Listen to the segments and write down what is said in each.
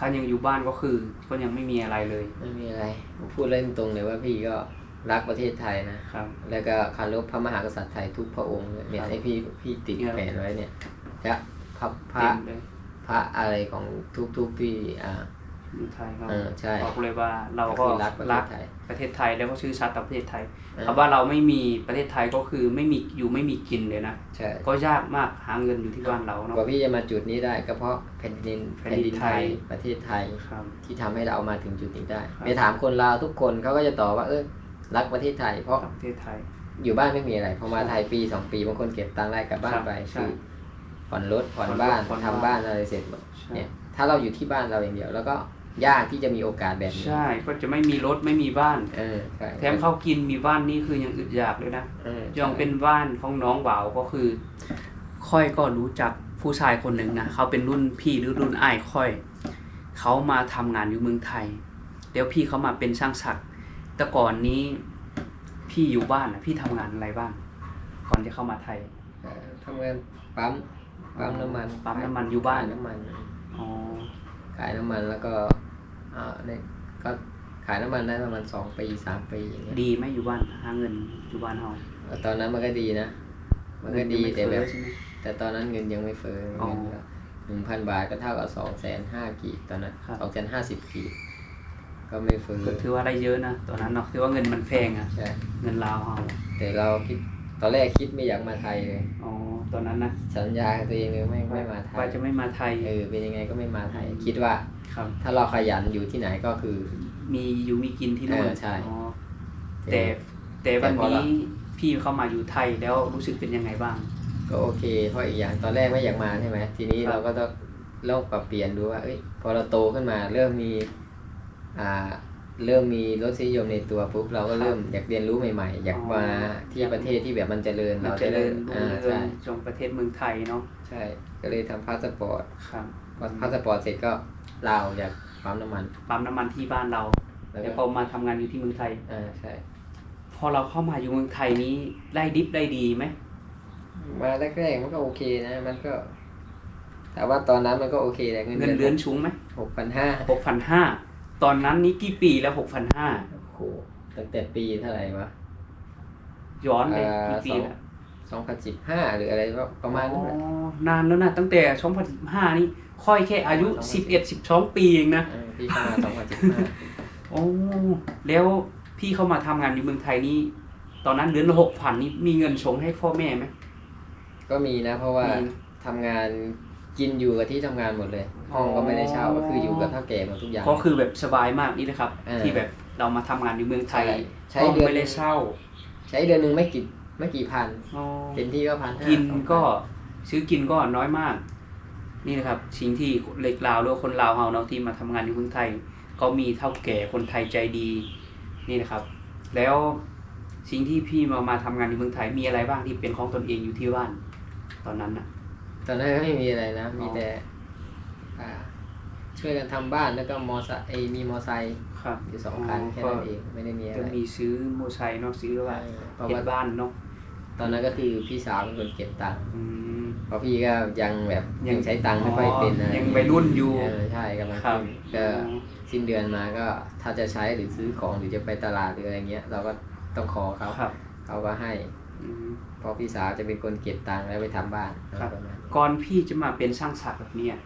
คันยังอยู่บ้านก็คือ ก็ยังไม่มีอะไรเลยไม่มีอะไรผมพูดเล่นตรงเลยว่าพี่ก็รักประเทศไทยนะครับ แล้วก็คารพพระมหากษัตริย์ไทยทุกพระองค์เลยเนี่ยครับให้พี่พี่ติดครับแผนไว้เนี่ยจะพระพระเต็มเลยพระอะไรของทุกทุกๆที่อ่าอยู่ไทยก็เออใช่บอกเลยว่าเราก็คือรักประเทรัศกไทย ประเทศไทยแล้วก็ชื่อชาติประเทศไทยเออคำว่าเราไม่มีประเทศไทยก็คือไม่มีอยู่ไม่มีกินเลยนะใช่ก็ยากมากหาเงินอยู่ที่บ้านเราเนาะกว่าพี่จะมาจุดนี้ได้ก็เพราะแผ่นดินแผ่แผ่นนดิดินนไทไทยยประเทศไทยครับที่ทำให้เราเอามาถึงจุดนี้ได้ครับไปถามคนลาวทุกคนเขาก็จะตอบว่าเออรักประเทศไทย เพราะประเทศไทย อยู่บ้านไม่มีอะไรพอมาใช่ไทยปีสองปีบางคนเก็บตังค์ได้กลับบ้าคนรับไปใช่คือผ่อนรถผ่อนผ่อนรถบ้านผ่อนทำบ้านบ้านอะไรเสร็จหมดใช่เนี่ยถ้าเราอยู่ที่บ้านเราอย่างเดียวแล้วก็ ยากที่จะมีโอกาสแบบนี้ใช่ก็จะไม่มีรถไม่มีบ้านเออใช่แถมเขากินมีบ้านนี่คือยังอึดอยากเลยนะเออยังเป็นบ้านของน้องบ่าวก็คือ ค่อยก็รู้จักผู้ชายคนหนึ่งนะเขาเป็นรุ่นพี่หรือรุ่นอ้ายค่อย เขามาทำงานอยู่เมืองไทยเดี๋ยวพี่เขามาเป็นช่างศักดิ์แต่ก่อนนี้พี่อยู่บ้านนะพี่ทำงานอะไรบ้าง ก่อนจะเข้ามาไทย เออทำงานปั๊มปั๊มน้ำมันปั๊มน้ำมันอยู่บ้านขายน้ำมัน อ๋อ ขายน้ำมันแล้วก็อ่าเนี่ยก็ขายน้ำมันได้ประมาณสองปีสามปีอย่างเงี้ยดีไหมอยู่บ้านหาเงินอยู่บ้านเฮาตอนนั้นมันก็ดีนะ มันก็ดีเงิแต่ยังแบไม่บเฟ้อใช่ไหมแต่ตอนนั้นเงินยังไม่เฟ้ออ๋อเงินก็หนึ่งพันบาทก็เท่ากับสองแสนห้ากีบตอนนั้นครับสองแสนห้าสิบกีบก็ไม่เฟ้อก็ถือว่าได้เยอะนะตอนนั้นเนาะถือว่าเงินมันแพงอะใช่เงินลาวเฮาแต่เราคิดตอนแรกคิดไม่อยากมาไทยเลยอ๋อ ตอนนั้นนะสัญญากับตัวเองเลยไม่ไม่มาไทว่ายจะไม่มาไทยเออเป็นยังไงก็ไม่มาไทย คิดว่าครับ ถ้าเราขยันอยู่ที่ไหนก็คือ มีอยู่มีกินที่นู่นเออใช่ อ๋อแต่แต่วันแต่พอนี้ละพี่เข้ามาอยู่ไทยแล้วรู้สึกเป็นยังไงบ้าง ก็โอเค เพราะอีกอย่างตอนแรกไม่อยากมาใช่ไหมทีนี้ครับ เราก็ต้องลองปรับเปลี่ยนดูว่าเอ้ยพอเราโตขึ้นมาเริ่มมีอ่า เริ่มมีรสนิยมในตัวปุ๊บเราก็เริ่มอยากเรียนรู้ใหม่ๆ อยากมาที่ประเทศที่แบบมันเจริญมันเราเจริญอ่ารุ่งเรืองใช่จงประเทศเมืองไทยเนาะใช่ ก็เลยทำพาสปอร์ตครับพอพาสปอร์ตเสร็จก็ลาวจากปั๊มน้ำมันปั๊มน้ำมันที่บ้านเราแล้วแล้วพก็อมาทำงานอยู่ที่เมืองไทยอ่าใช่ พอเราเข้ามาอยู่เมืองไทยนี้ได้ดิบได้ดีไหมมาแรกๆมันก็โอเคนะมันก็แต่ว่าตอนนั้นมันก็โอเคแหละเงินเงินเดือนสูงไหมหกพันห้าหกพันห้า ตอนนั้นนี้กี่ปีแล้วหกพันห้าโอ้โหตั้งแต่ปีเท่าไหร่วะย้อนเลยอ่ากี่ปีสองแล้วสองพันสิบห้าหรืออะไรก็ประมาณนั้นแหละอ๋อนานแล้วนะตั้งแต่สองพันสิบห้านี่ ค่อยแค่อายุ2015สิบเอ็ดสิบสองปีเองนะเออพี่เข้ามาสองพันสิบห้าโอ้แล้วพี่เข้ามาทำงานอยู่เมืองไทยนี่ตอนนั้นเดือนละหกพันนี่มีเงินส่งให้พ่อแม่ไหมก็มีนะ เพราะว่ามี ทำงาน กินอยู่กับที่ทำงานหมดเลย ห้องก็ไม่ได้เช่าก็คืออยู่กับเท่าแก่หมดทุกอย่าง ก็คือแบบสบายมากนี่นะครับเออที่แบบเรามาทำงานอยู่เมืองไทยใช้ห้องเดือนไม่ได้เช่าใช้เดือนหนึ่งไม่กี่ไม่กี่พันอ๋อเต็มที่ก็พันห้ากินสองพัก็ซื้อกินก็น้อยมาก นี่นะครับสิ่งที่เล็กลาวหรือว่าคนลาวเฮาเนาะที่มาทำงานอยู่เมืองไทย ก็มีเท่าแก่คนไทยใจดีนี่นะครับ แล้วสิ่งที่พี่มามาทำงานอยู่เมืองไทยมีอะไรบ้างที่เป็นของตนเองอยู่ที่บ้าน ตอนนั้นนะ ตอนนั้นก็ไม่มีอะไรนะ มีอ๋อแต่อ่าช่วยกันทำบ้านแล้วก็มอไซค์ไอ้มีมอไซค์ครับอยู่สองคันแค่นั้นเองไม่ได้มีอะไรก็มีซื้อโมอไซค์เนาะซื้อว่าเออเพราะเฮ็ว่าดบ้านเนาะตอนนั้นก็คือพี่สาวเป็นคนเก็บตังค์อืม เพราะพี่ก็ยังแบบยังใช้ตังค์ไม่ค่อยเป็นนะยังวัยรุ่นอยู่ เออใช่กำลังครับ ขึ้นก็สิ้นเดือนมาก็ถ้าจะใช้หรือซื้อของหรือจะไปตลาดหรืออะไรเงี้ย เราก็ต้องขอเขาครับเขาก็ให้ อืม เพราะพี่สาวจะเป็นคนเก็บตังค์แล้วไปทำบ้านครับประมาณนี้ก่อนพี่จะมาเป็นช่างศักดิ์แบบเนี้ย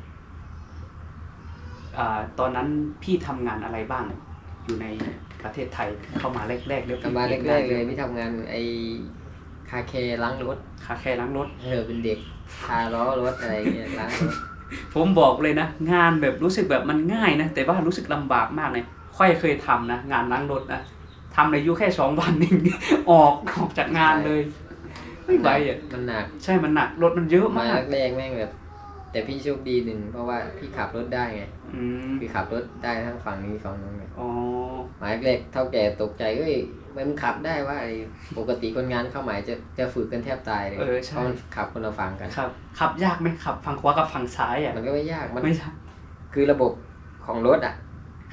อ่าตอนนั้นพี่ทำงานอะไรบ้าง อยู่ในประเทศไทยเข้ามาแรกๆแล้วกลับมาแรกๆเลยพี่ทำงานไอ้คาเคล้างรถคาแค่ล้างรถเออเป็นเด็กทาล้อรถอะไรเงี้ยล้างรถผมบอกเลยนะ งานแบบรู้สึกแบบมันง่ายนะแต่ว่ารู้สึกลำบากมากเลยค่อยเคยทำนะงานล้างรถนะทำในอายุแค่สองวันเองออกออกจากงานเลย ไม่ไหวอะมันหนักใช่มันหนักรถมันเยอะมามากแรกๆแม่งแบบ แต่พี่โชคดีหนึ่งเพราะว่าพี่ขับรถได้ไงอืมพี่ขับรถได้ทั้งฝั่งนี้ฝั่งนู้นไงอ๋อหมายแรกเท่าแก่ตกใจเอ้ยมันขับได้ว่าไอ้ปกติคนงานเข้าหมายจะจะฝึกกันแทบตายเลยเออเพใช่ราะมันขับคนละฝั่งกันครับขับยากไหมขับฝั่งขวากับฝั่งซ้ายอะมันก็ไม่ยากมันไม่ใช่คือระบบของรถอะครั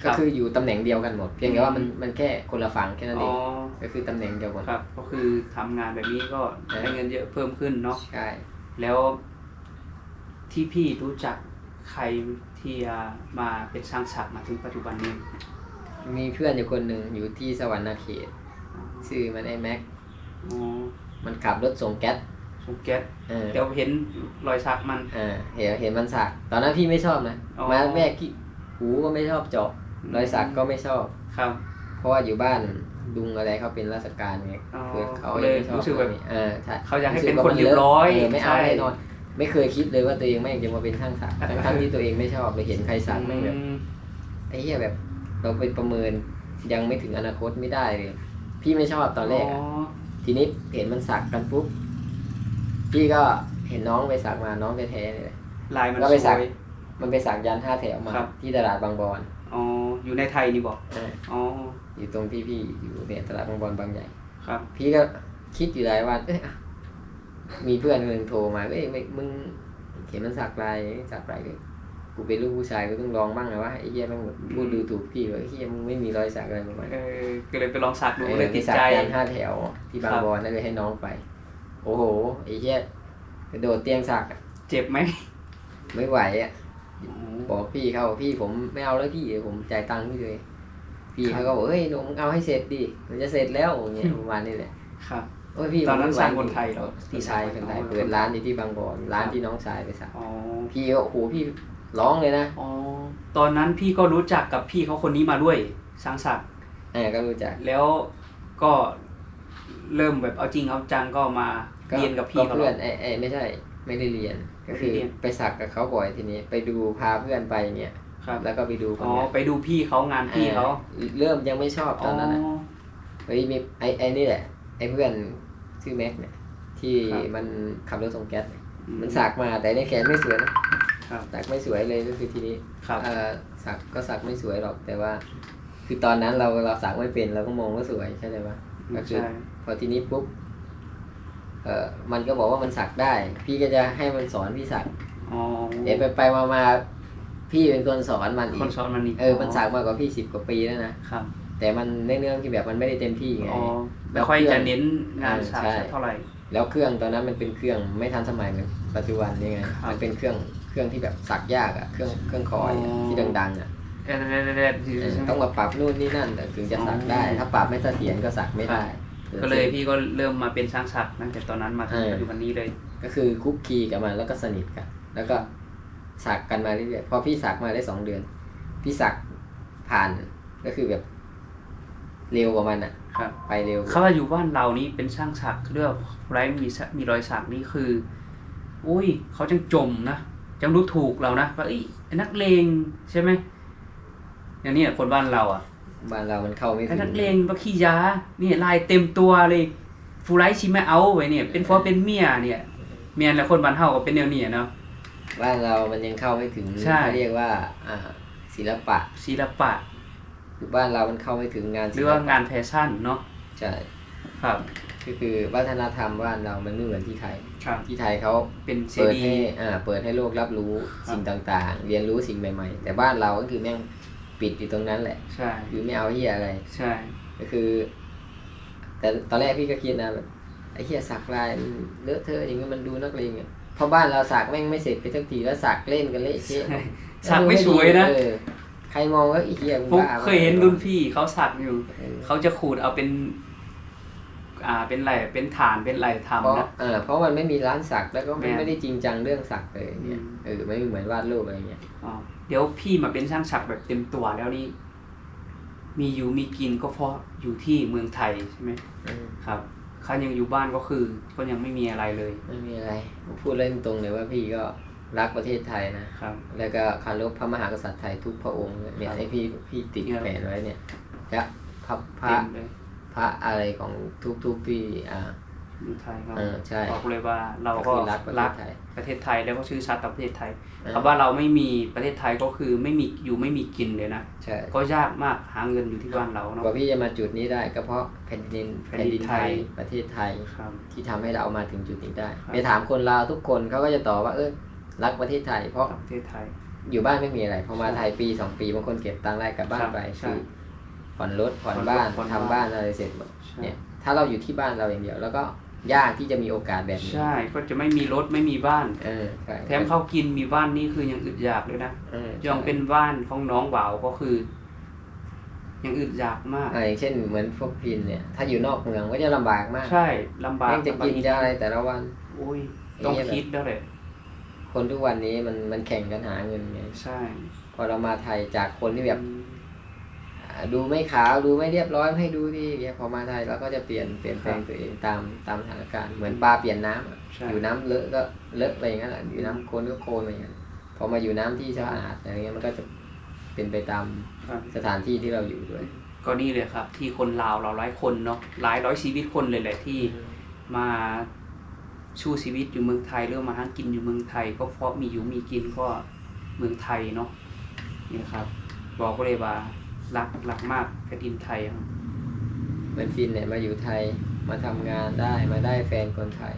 ก็บคืออยู่ตำแหน่งเดียวกันหมด เพียงแต่ว่ามันอืมมันแค่คนละฝั่งแค่นั้นเออ๋องก็คือตำแหน่งเดียวกันครับ ก็คือทำงานแบบนี้ก็เออได้เงินเยอะเพิ่มขึ้นเนาะใช่แล้วที่พี่รู้จักใครที่ที่อ่ามาเป็นช่างศักดิ์มาถึงปัจจุบันนี้ มีเพื่อนอยู่คนหนึ่งอยู่ที่สวรรค์เขตชื่อมันไอ้แม็กอ๋อมันขับรถส่งแก๊สสมแก๊สเออเดี๋ยวเห็นรอยสักมันอ่าเห็นเห็นมันสักตอนนั้นพี่ไม่ชอบนะอ๋อมาแม่กี้หูก็ไม่ชอบเจาะ รอยสักก็ไม่ชอบ ครับ เพราะว่าอยู่บ้านดุงอะไรเขาเป็นราชการไงอ๋อคือเขาเลยไม่ชอบรู้สึกแบบ เออใช่เขาอยากให้สึเป็นว่คนเรียบร้อยเไม่เอาใช่ แน่นอน ไม่เคยคิดเลยว่าตัวเองแม่งจะมาเป็นช่างสักทั้งทั้งที่ตัวเองไม่ชอบเลยเห็นใครสักแม่งแบบ อืม ไอ้เหี้ยแบบเราไปประเมินยังไม่ถึงอนาคตไม่ได้เลย พี่ไม่ชอบตอนแรกอ๋อะอทีนี้เห็นมันสักกันปุ๊บพี่ก็เห็นน้องไปสักมาน้องแท้ๆเลย ลายมันก็ไปสสักวยมันไปสักยันท่าแถวมา ครับที่ตลาดบางบอน อ๋อ อยู่ในไทยนี่บอกอ่าอ๋อ อยู่ตรงที่พี่อยู่เนี่ยตลาดบางบอนบางใหญ่ ครับ พี่ก็คิดอยู่หลายวัน เอ้ยอะมีเพื่อนคนหนึ่งโทรมาเอ้ยไม่มึงเห็นมันสักลายสักลายเลยกูเป็นลูกผู้ชายกูต้องลองบ้างนะว่าไอ้เหี้ยแม่งแบบพูดดูถูกพี่ว่าไอ้เหี้ยมึงไม่มีรอยสักอะไรประมาณเอนี้อก็เลยไปลองสักดูเออเลยติดสักใจ ยันห้าแถวที่บางครับ บอนนั่นเลยให้น้องไป โอ้โหไอ้เหี้ยกระโดดเตียงสักอะเจ็บไหมไม่ไหวอะ บอกพี่เขาพี่ผมไม่เอาแล้วพี่เดี๋ยวผมจ่ายตังค์พี่เลย พี่เขาก็บอกเฮ้ยหนูมึงเอาให้เสร็จดิมันจะเสร็จแล้วอย่างเงี้ยประมาณนี้แหละครับโอ้ยพี่ตอนนั้นผมสร้างไม่ไหวคนไทยเหรอที่ชายคนไทยเปิดร้านอยู่ที่บางบอนร้านที่น้องชายไปสักอ๋อพี่ก็โอ้โหพี่ร้องเลยนะอ๋อตอนนั้นพี่ก็รู้จักกับพี่เขาคนนี้มาด้วยช่างศักดิ์เออก็รู้จักแล้วก็เริ่มแบบเอาจริงเอาจังก็มาเรียนกับพี่เขาเพื่แล้อวนไอ้ไอ้ไม่ใช่ ไม่ได้เรียน ก็คือไม่ได้เรียนไปสักกับเขาบ่อยทีนี้ ไปดูพาเพื่อนไปเนี่ยครับแล้วก็ไปดูคนอ๋อเนี้ยไปดูพี่เขางานพี่เขาออเริ่มยังไม่ชอบตอนนั้นนะอ๋อเฮ้ยมีไอ้ไอ้นี่แหละไอ้เพื่อนชื่อแม็กเนี่ยที่ครับมันขับรถส่งแก๊สเนี่ยอืมันสักมาแต่ในแขนไม่สวยนะครับสักไม่สวยเลยก็คือทีนี้ครับเออสักก็สักไม่สวยหรอกแต่ว่า คือตอนนั้นเราเราสักไม่เป็นเราก็มองว่าสวยใช่ไหมวะก็คือใช่พอทีนี้ปุ๊บ เออมันก็บอกว่ามันสักได้ พี่ก็จะให้มันสอนพี่สักอ๋อเดี๋ยวไปไปมามาพี่เป็นคนสอนมันอีคกนสอนมันนี่เออมันสักมากกว่าพี่สิบกว่าปีแล้วนะครับแต่มันเนื่องๆที่แบบมันไม่ได้เต็มที่ไง อ๋อแล้ไม่วค่อยเครื่จะองเน้นงานเออสักใช่เท่าไหร่ แล้วเครื่องตอนนั้นมันเป็นเครื่องไม่ทันสมัยเหมือนปัจจุบันนี่ไงครับมันเป็นเครื่องเครื่องที่แบบสักยากอะเครื่องเครื่องคอยอะอ๋อ ที่ดังๆอะเออเออเออเออเออ ต้องมาปรับนู่นนี่นั่นถึงจะสักได้ อ๋อ ถ้าปรับไม่เสถียรก็สักไม่ได้ ก็เลยพี่ก็เริ่มมาเป็นช่างสักตั้งแต่ตอนนั้นมาถึงเออปัจจุบันนี้เลย ก็คือคุกคีกับมันแล้วก็สนิทกัน แล้วก็สักกันมาเรื่อยๆพอพี่สักมาได้สองเดือน พี่สักผ่านก็คือแบบเร็วกว่ามันอะครับไปเร็วเขาว่าอยู่บ้านเรานี่เป็นช่างสักเรื่องไรมีสักมีรอยสักนี่คือ อุ้ยเขาจังจมนะจังรู้ถูกเรานะว่าเอ้ยไอ้นักเลงใช่ไหมอย่างนี้คนบ้านเราอะ บ้านเรามันเข้าไม่ถึไอ้งนักเลงบักขี้ยานี่ลายเต็มตัวเลยฟูไรชิไม่เอาไว้เนี่ย เป็นฟอเป็นเมียเนี่ยเมียแล้วคนบ้านเฮาก็เป็นแนวนี้อะเนาะบ้านเรามันยังเข้าไม่ถึงใช่เขาเรียกว่าอ่าศิลปะศิลปะคือบ้านเรามันเข้าไม่ถึงงานหรือว่างานแฟชั่นเนาะใช่ครับก็คือวัฒนธรรมบ้านเรามันไม่เหมือนที่ไทยครับที่ไทยเขาเป็นเสเปิดรีให้อ่าเปิดให้โลกรับรู้ครับสิ่งต่างๆ เรียนรู้สิ่งใหม่ ๆ แต่บ้านเราก็คือแม่ง ปิดอยู่ตรงนั้นแหละ ใช่ คือไม่เอาเฮียอะไร ใช่ ก็คือ แต่ตอนแรกพี่ก็คิดนะแบบไอ้เฮียสักลายมันเลอะเทอะอย่างนี้มันดูนักเลงอะเพราะบ้านเราสักแม่งไม่เสร็จไปสักทีแล้วสักเล่นกันเละเทะใช่สักไม่สวยนะเออใครมองว่าไอ้เฮียมึงผมบ้าเคยเห็นรุ่นพี่เขาสักอยู่เออเขาจะขูดเอาเป็น อ่าเป็นไหลเป็นฐานเป็นไหลเพราะทำนะอ่าเพราะมันไม่มีร้านสักแล้วก็ไม่แม่นไม่ได้จริงจังเรื่องสักเลยเนี่ยอืมเออไม่เหมือนวาดรูปอะไรเงี้ยอ๋อเดี๋ยวพี่มาเป็นช่างสักแบบเต็มตัวแล้วนี่มีอยู่มีกินก็เพราะอยู่ที่เมืองไทยใช่ไหมอืมครับเขายังอยู่บ้านก็คือก็ยังไม่มีอะไรเลยไม่มีอะไรผมพูดเล่นตรงเลยว่าพี่ก็รักประเทศไทยนะ ครับ แล้วก็เคารพพระมหากษัตริย์ไทยทุกพระองค์เนี่ยเนี่ยครับให้พี่พี่ติดเนี่ยแผนไว้เนี่ยและพระพระเต็มเลย พระอะไรของทุกทุกๆที่อ่าเมื องไทยครับเออใช่บอกเลยว่าเราก็ก็คือรักประเทรัศกไทยประเทศไทยแล้วก็ชื่อชาติประเทศไทยเออคำว่าเราไม่มีประเทศไทยก็คือไม่มีอยู่ไม่มีกินเลยนะใช่ก็ยากมากหาเงินอยู่ที่บ้านเราเนาะกว่าพี่จะมาจุดนี้ได้ก็เพราะแผ่นดินแผ่แผ่นนดิดินนไทไทยยประเทศไทยครับที่ทำให้เรามาถึงจุดนี้ได้ครับไปถามคนลาวทุกคนเขาก็จะตอบว่าเออรักประเทศไทย เพราะประเทศไทย อยู่บ้านไม่มีอะไรพอมาใช่ไทยปีสองปีบางคนเก็บตังค์ได้กลับบ้านไปใช่คือผ่อนรถผ่อนผ่อนรถบ้านผ่อนทำบ้าบ้านนอะไรเสร็จหมดใช่เนี่ยถ้าเราอยู่ที่บ้านเราอย่างเดียว แล้วก็ ยากที่จะมีโอกาสแบบนี้ใช่ก็จะไม่มีรถไม่มีบ้าน เออใช่แถมเขากินมีบ้านนี่คือยังอึดอยากเลยนะเออยังเป็นบ้านของน้องบ่าวก็คือ ยังอึดอยากมาก อ่าอย่างเช่นเหมือนพวกพินเนี่ย ถ้าอยู่นอกเมืองก็จะลำบากมากใช่ลำบากแม่งจะกินจะอะไรแต่ละวัน โอ้ย ต้องคิดแล้วแหละคนทุกวันนี้มันมันแข่งกันหาเงินไงใช่ พอเรามาไทยจากคนที่แบบอ่า ดูไม่ขาวดูไม่เรียบร้อยไม่ให้ดูดีเนี่ยพอมาไทยเราก็จะเปลี่ยนเปลี่ยนแปลงตัวเองตามตามสถานการณ์เหมือนปลาเปลี่ยนน้ำอะใช่ อยู่น้ำเลอะก็เลอะไปอย่างนั้นแหละอยู่น้ำโคลนก็โคลนไปอย่างนั้นพอมาอยู่น้ำที่สะอาดอะไรเงี้ยมันก็จะเป็นไปตามครับ สถานที่ที่เราอยู่ด้วยก็นี่เลยครับ ที่คนลาวเราหลายคนเนาะหลายร้อยชีวิตคนเลยแหละที่มาชูชีวิตอยู่เมืองไทยหรือมาหากินอยู่เมืองไทย ก็เพราะมีอยู่มีกินก็เมืองไทยเนาะนี่ครับ บอกเลยว่า รักรักมากแผ่นดินไทยครับเหมือนฟินเนี่ยมาอยู่ไทยมาทำงานได้มาได้แฟนคนไทย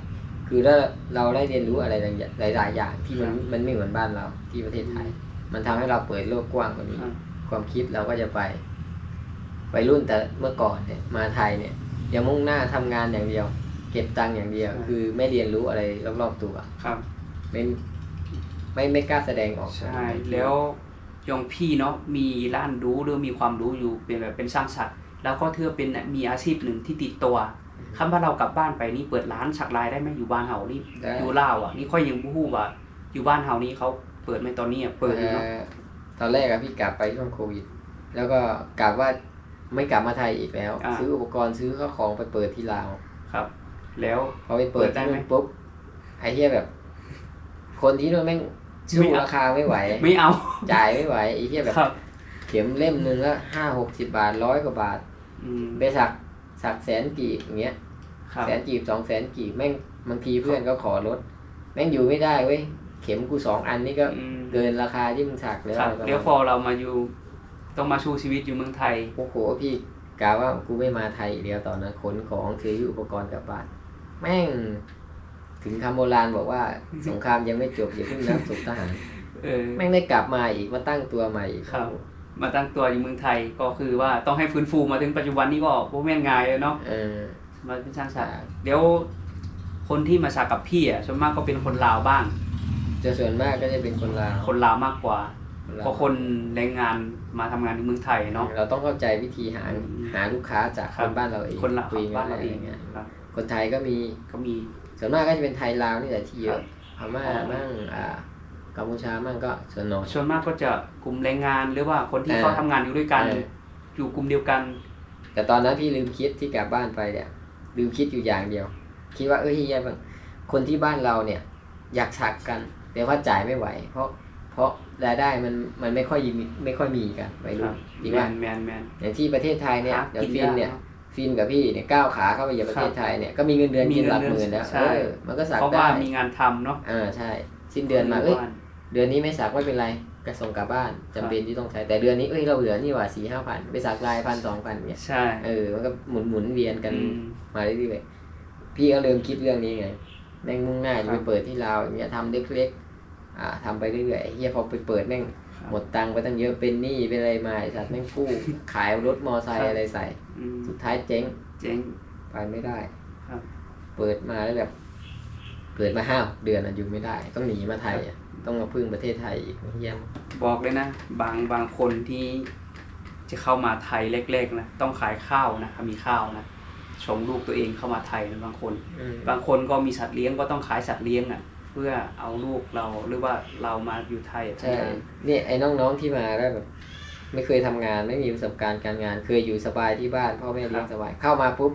คือถ้าเราได้เรียนรู้อะไรหลายหลายๆอย่างที่มันมันไม่เหมือนบ้านเราที่ประเทศไทย มันทำให้เราเปิดโลกกว้างกว่านี้ครับความคิดเราก็จะไปวัยรุ่นแต่เมื่อก่อนเนี่ยมาไทยเนี่ยยังมุ่งหน้าทำงานอย่างเดียว เก็บตังค์อย่างเดียว คือไม่เรียนรู้อะไรรอบๆตัวครับไม่ไม่ไม่กล้าแสดงออกใช่แล้ว ยองพี่เนาะมีร้านรู้หรือมีความรู้อยู่เป็นแบบเป็นสร้างสรรค์แล้วก็เธอเป็นมีอาชีพหนึ่งที่ติดตัวคำว่าเรากลับบ้านไปนี่เปิดร้านสักลายได้ไหมอยู่บ้านเฮานี่ได้อยู่ลาวอะนี่ค่อยยังบ่ฮู้ว่าอยู่บ้านเฮานี่เขาเปิดไหมตอนนี้อะเปิดอยู่เนาะเอ่อตอนแรกอะพี่กลับไปช่วงโควิด แล้วก็กลับว่าไม่กลับมาไทยอีกแล้ว ซื้ออุปกรณ์ซื้อข้าวของไปเปิดที่ลาวครับ แล้วพอไปเปิดเปิดได้ที่ไหมนู่นปุ๊บไอ้เหี้ยแบบ คนที่นู่นแม่ง สู้ไม่เอาราคาไม่ไหว ไม่เอา จ่ายไม่ไหวไอ้เหี้ยแบบครับเข็มเล่มหนึ่งละห้าหกสิบาทร้อยกว่าบาทอืมไปสักสักแสนกีบอย่างเงี้ยครับแสนกีบสองแสนกีบแม่งบางทีเพื่อนก็ขอลดแม่งอยู่ไม่ได้เว้ยเข็มกูสองอันนี่ก็อืมเกินราคาที่มึงสักแล้วครับประมาณเดี๋ยวพอเรามาอยู่ต้องมาชูชีวิตอยู่เมืองไทยโอ้โหพี่กล่าวว่ากูไม่มาไทยอีกเดียวตอนนั้นขนของถืออุปกรณ์กลับบ้านแม่ง ถึงคำโบราณบอกว่า สงครามยังไม่จบอย่าเพิ่งนับศพทหารเออแม่งได้กลับมาอีกมาตั้งตัวใหม่อีกครับ มาตั้งตัวอยู่เมืองไทยก็คือว่าต้องให้ฟื้นฟูมาถึงปัจจุบันนี้ก็บ่แม่นง่ายเลยเนาะเออมาเป็นช่างสักครับเดี๋ยวคนที่มาสักกับพี่อะส่วนมากก็เป็นคนลาวบ้าง จะส่วนมากก็จะเป็นคนลาวคนลาวมากกว่าคนลาวเพราะคนแรงงานมาทำงานในเมืองไทยเนาะเราต้องเข้าใจวิธีหาอืมหาลูกค้าจากคครับนบ้านเราเองคนละคุยกับ้านนอะเราไรเอองย่างเงี้ยครับคนไทยก็มีก็มี ส่วนมากก็จะเป็นไทยลาวนี่แหละที่เยอะพม่าอ๋อมั่งอ่ากัมพูชามั่งก็ส่วนน้อยส่วนมากก็จะกลุ่มแรงงานหรือว่าคนที่เออเขาทำงานอยู่ด้วยกันเอออยู่กลุ่มเดียวกัน แต่ตอนนั้นพี่ลืมคิดที่กลับบ้านไปเนี่ยลืมคิดอยู่อย่างเดียว คิดว่าเอ้ยเฮียบางคนที่บ้านเราเนี่ย อยากสักกันแต่ว่าจ่ายไม่ไหว เพราะเพราะรายได้มันมันไม่ค่อยมีไม่ค่อยมีกันวัยครุ่รันบจริงแมป่ะนแมนแมนอย่างที่ประเทศไทยเนี่ยหาเดี๋ยวกินฟินยากเนี่ยเนอะ ฟินกับพี่เนี่ยก้าวขาเข้าไปเหยียบประเทศไทยเนี่ยก็มีเงินเดือนมีกินเงินหลักเดือนหมื่นแล้วใช่เออมันก็สักเพราะได้ว่ามีงานทำเนาะอ่าใช่ สิ้นเดือนมาเอ้ยบ้นเดือนนี้ไม่สักไม่เป็นไรก็ส่งกลับบ้านจำเป็นที่ต้องใช้แต่เดือนนี้เอ้ยเราเหลือนี่หว่าสี่ห้าพันไปสักลายพันสองพันเนี่ยใช่เออมันก็หมุนหมุนเวียนกันอืมมาเรื่อยๆพี่ก็เริ่มคิดเรื่องนี้ไงแม่งมุ่งหน้าจะคไปรับเปิดที่ลาวอย่างเงี้ยทำเล็กๆอ่าทำไปเรื่อยๆไอ้เฮียพอไปเปิดแม่ง ครับ หมดตังค์ไปตั้งเยอะเป็นหนี้เป็นอะไรมาไอ้สัตว์แม่งกู้ ขายรถมอไซครัค์บอะไรใส่ อืมสุดท้ายเจ๊งเจ๋งไปไม่ได้ครับ เปิดมาแล้วแบบ เปิดมาห้าหกเดือนอะอยู่ไม่ได้ ต้องหนีมาไทยอะต้องมาพึ่งประเทศไทยอีกเฮียมบอกเลยนะ บางบางคนที่จะเข้ามาไทยแรกๆนะต้องขายข้าวนะมีข้าวนะส่งลูกตัวเองเข้ามาไทยนะบางคนบางคนก็มีสัตว์เลี้ยงก็ต้องขายสัตว์เลี้ยงอะ เพื่อเอาลูกเราหรือว่าเรามาอยู่ไทยใช่เนี่ยไอ้น้องๆที่มาแล้วแบบไม่เคยทำงานไม่มีประสบการณ์การงาน เคยอยู่สบายที่บ้านพ่อแม่เลี้ยงสบายเข้ามาปุ๊บ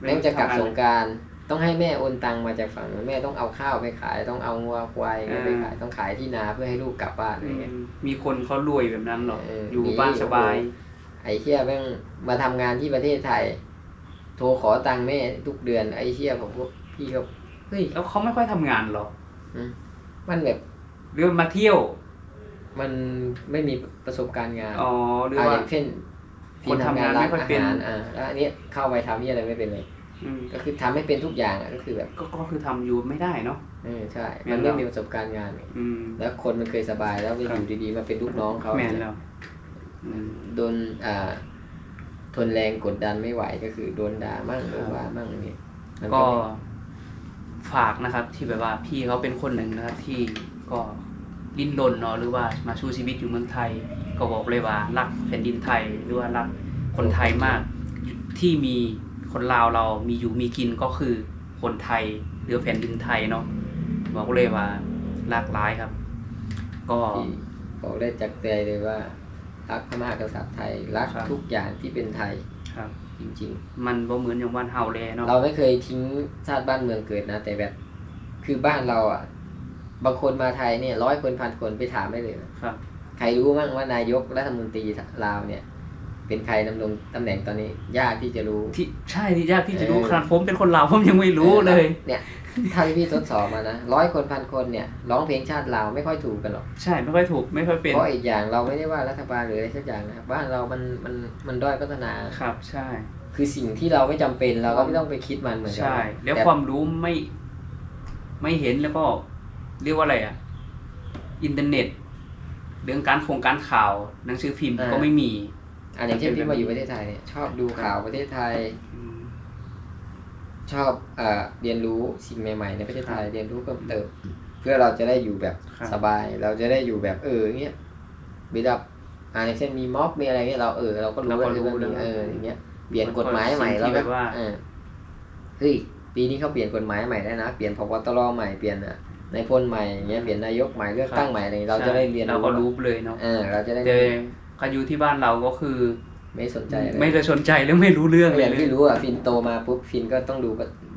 แม่งจะกลับสงกรารต้องให้แม่โอนตังมาจากฝั่งนู้นแม่ต้องเอาข้าวไปขาย ต้องเอางัวควายไปขายต้องขายที่นาเพื่อให้ลูกกลับบ้านอะไรอืเงี้ยมมีคนเขารวยแบบนั้นหรอเอออยู่มีบ้านสบาย ไอ้เชี่ยแม่งมาทำงานที่ประเทศไทย โทรขอตังค์แม่ทุกเดือนไอ้เชี่ยผมก็พี่ก็เฮ้ยแล้วเขาไม่ค่อยทำงานหรอมันแบบหรือมาเที่ยวมันไม่มีประสบการณ์งานอ๋อหรืออ่าอว่า ย่างเช่นคนทำงานไม่ค่อยเป็น ร้าอาหารอ่าแล้วอันเนี้ยเข้าไปทำที่อะไรไม่เป็นเลย อืมก็คือทำให้เป็นทุกอย่างอะก็คือแบบก็ก็คือทำอยู่ไม่ได้เนาะ เออใช่แม่มันนไม่แล้วมีประสบการณ์งานไงอืม แล้วคนมันเคยสบายแล้วไปครัอบ ยู่ดีๆมาเป็นลูกน้องเขาแมนเนี่ยแล้วอืม โดนอ่าทนแรงกดดันไม่ไหวก็คือโดนด่ามั่งโดนว่ามั่งเนี่ยมันก็ไม่ ฝากนะครับ ที่แบบว่าพี่เขาเป็นคนหนึ่งนะครับ ที่ก็ดิ้นรนเนาะหรือว่ามาชูชีวิตอยู่เมืองไทย ก็บอกเลยว่ารักแผ่นดินไทยหรือว่ารักคนไทยมาก ที่มีคนลาวเรามีอยู่มีกินก็คือคนไทยหรือแผ่นดินไทยเนาะบอกเลยว่ารักร้ายครับ ก็ที่บอกได้จากใจเลยว่ารักพระมหากษัตริย์ไทยรักครับทุกอย่างที่เป็นไทยครับ จริง มันบ่เหมือนอย่างบ้านเฮาเลยเนาะๆเราไม่เคยทิ้งชาติบ้านเมืองเกิดนะ แต่แบบ คือบ้านเราอะ บางคนมาไทยเนี่ยร้อยคนพันคนไปถามได้เลยนะครับ ใครรู้บ้างว่านายกรัฐมนตรีลาวเนี่ย เป็นใครดำรงตำแหน่งตอนนี้ ยากที่จะรู้ ที่ใช่ที่ยากที่จะรู้เออ ขนาดผมเป็นคนลาวผมยังไม่รู้เลย เนี่ย ถ้าพี่ทดสอบมานะร้อยคนพันคนเนี่ยร้องเพลงชาติลาวไม่ค่อยถูกกันหรอกใช่ไม่ค่อยถูกไม่ค่อยเป็นเพราะอีกอย่างเราไม่ได้ว่ารัฐบาลหรืออะไรสักอย่างนะครับบ้านเรามันมันมันด้อยพัฒนาครับใช่ คือสิ่งที่เราไม่จำเป็นเราก็ไม่ต้องไปคิดมันเหมือนกัใช่แล้วต่ความรู้ไม่ไม่เห็นแล้วก็เรียกว่าอะไรอะอินเทอร์เน็ต เรื่องการโครงการข่าวหนังสือพิมพ์ก็ไม่มีอันอย่างเช่นพี่มาอยู่ประเทศไทยเนี่ยชอบดูข่าวประเทศไทยอืม ชอบเอ่อเรียนรู้สิ่งใหม่ ๆ ในประเทศไทยเรียนรู้เพิ่มเติมเพื่อเราจะได้อยู่แบบครับสบาย เราจะได้อยู่แบบเอออย่างเงี้ยบิดับอ่าอย่างเช่นมีม็อบมีอะไรเงี้ยเราเออเราก็รู้เราก็ว่ารู้เรื่องนี้แล้วเอออย่างเงี้ยเปลี่ยนกฎหมายใหม่สิ่งเราที่แบแบบบว่าเออเฮ้ยปีนี้เขาเปลี่ยนกฎหมายใหม่ได้นะเปลี่ยนพบตรใหม่เปลี่ยนอะนายพลใหม่อย่างเงี้ยเปลี่ยนนายกใหม่เลือกตั้งใหม่อะไรอย่างเงี้ยเราจะได้เรียนเราก็รู้เลยเนาะเออเราจะได้แต่การอยู่ที่บ้านเราก็คือ ไม่สนใจอะไรไม่ได้สนใจหรือไม่รู้เรื่องก็เลอยย่างที่รู้อะฟินโตมาปุ๊บฟินก็ต้องดู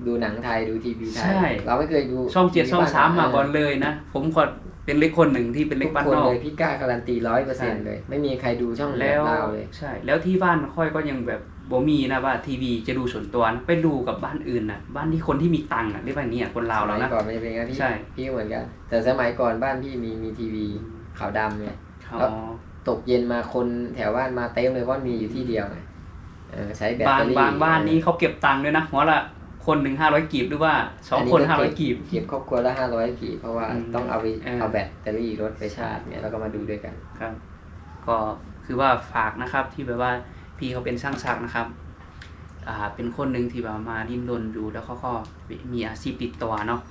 ดูหนังไทยดูทีวีไทยใช่เราไม่เคยดูช่องเจ็ดช่องสามมาก่อนเลยเลยนะ ผมก็เป็นเล็กคนหนึ่งที่เป็นเล็กทุกบ้านคนนอกเลยพี่กล้าการันตีร้อยเปอร์ใช่เซ็นต์เลย ไม่มีใครดูช่องแล้วลาวเลยใช่ แล้วที่บ้านค่อยก็ยังแบบบ่มีนะว่าทีวีจะดูส่วนตัวนะไปดูกับบ้านอื่นนะบ้านที่คนที่มีตังค์อะเรียกว่าอย่างนี้อะคนลาวสเรามัยนะก่อนไม่เป็นไงพี่ใช่พี่ก็เหมือนกัน แต่สมัยก่อนบ้านพี่มีมีทีวีขาวดำไงอ๋อแล้ว ตกเย็นมาคนแถวบ้านมาเต็มเลยเพราะมีอยู่ที่เดียวไงเออใช้แบตบางเตอรี่บางบ้านนี้เขาเก็บตังค์ด้วยนะหัวละคนหนึ่งห้าร้อยกีบหรือว่าสองคนห้าร้อยกีบเก็บครอบครัวละห้าร้อยกี่เพราะว่าอืมต้องเอาไปเออเอาแบตเตอรี่รถไปชาร์จเนี่ยแล้วก็มาดูด้วยกันครับ ก็คือว่าฝากนะครับที่แบบว่าพี่เขาเป็นช่างซักนะครับ อ่าเป็นคนหนึ่งที่แบบมาดิ้นรนอยู่แล้วเขาก็มีอาชีพติดตัวเนาะ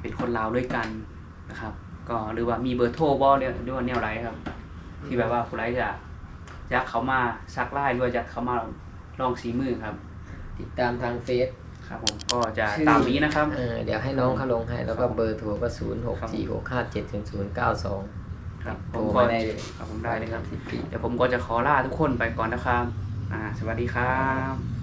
เป็นคนลาวด้วยกันนะครับ ก็หรือว่ามีเบอร์โทรบ่เนี่ยหรือว่าแนวไรครับ ที่แบบว่าผู้ไรจะอยากเขามาซักไล่หรือว่าอยากเขามาลองสีมือครับ ติดตามทางเฟซครับผมก็จะชื่อตามนี้นะครับเออเดี๋ยวให้น้องเขาลงให้ แล้วก็ครับเบอร์โทรก็ศูนย์หกสี่หกห้าเจ็ดศูนย์ศูนย์เก้าสองครับผโทรมก็มาได้เลยครับผมได้เลยครับสิบปีเดี๋ยวผมก็จะขอลาทุกคนไปก่อนนะครับ อ่า สวัสดีครับ